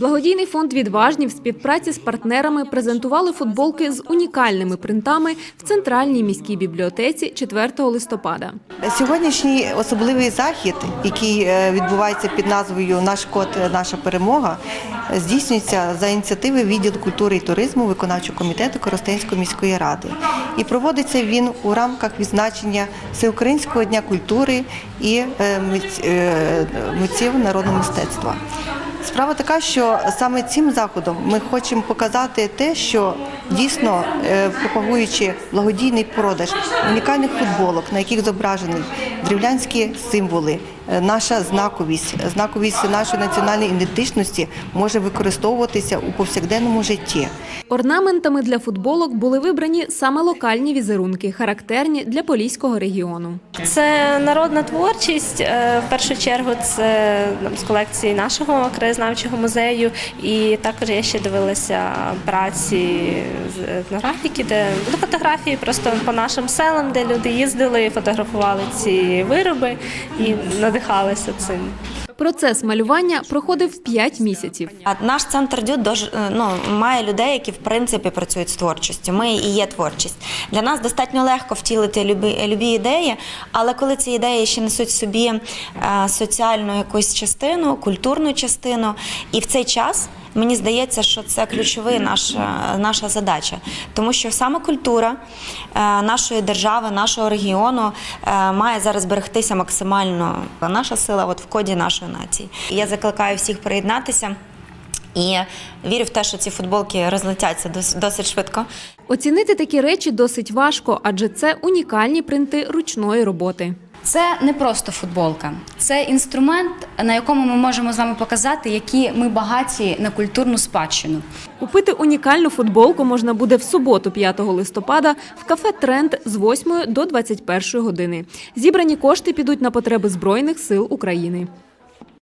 Благодійний фонд Відважні в співпраці з партнерами презентували футболки з унікальними принтами в центральній міській бібліотеці 4 листопада. Сьогоднішній особливий захід, який е, відбувається під назвою Наш код, наша перемога, здійснюється за ініціативи відділу культури і туризму виконавчого комітету Коростенської міської ради. І проводиться він у рамках відзначення Всеукраїнського дня культури і е, е, митців народного мистецтва. Справа така, що саме цим заходом ми хочемо показати те, що дійсно е, пропагуючи благодійний продаж унікальних футболок, на яких зображені древлянські символи, е, наша знаковість, знаковість нашої національної ідентичності може використовуватися у повсякденному житті. Орнаментами для футболок були вибрані саме локальні візерунки, характерні для поліського регіону. Це народна творчість. е, В першу чергу це там, з колекції нашого краєзнавчого музею. І також я ще дивилася праці етнографіки, де були фотографії просто по нашим селам, де люди їздили, фотографували ці вироби і надихалися цим. Процес малювання проходив 5 місяців. Наш центр дю ну, має людей, які в принципі працюють з творчістю. Ми і є творчість. Для нас достатньо легко втілити любі, любі ідеї, але коли ці ідеї ще несуть в собі е, соціальну якусь частину, культурну частину, і в цей час. Мені здається, що це ключова наша, наша задача, тому що саме культура е, нашої держави, нашого регіону е, має зараз берегтися максимально. Наша сила от в коді нашої нації. Я закликаю всіх приєднатися. І вірю в те, що ці футболки розлетяться досить швидко. Оцінити такі речі досить важко, адже це унікальні принти ручної роботи. Це не просто футболка, це інструмент, на якому ми можемо з вами показати, які ми багаті на культурну спадщину. Купити унікальну футболку можна буде в суботу, 5 листопада, в кафе Тренд з 8 до 21 години. Зібрані кошти підуть на потреби Збройних сил України.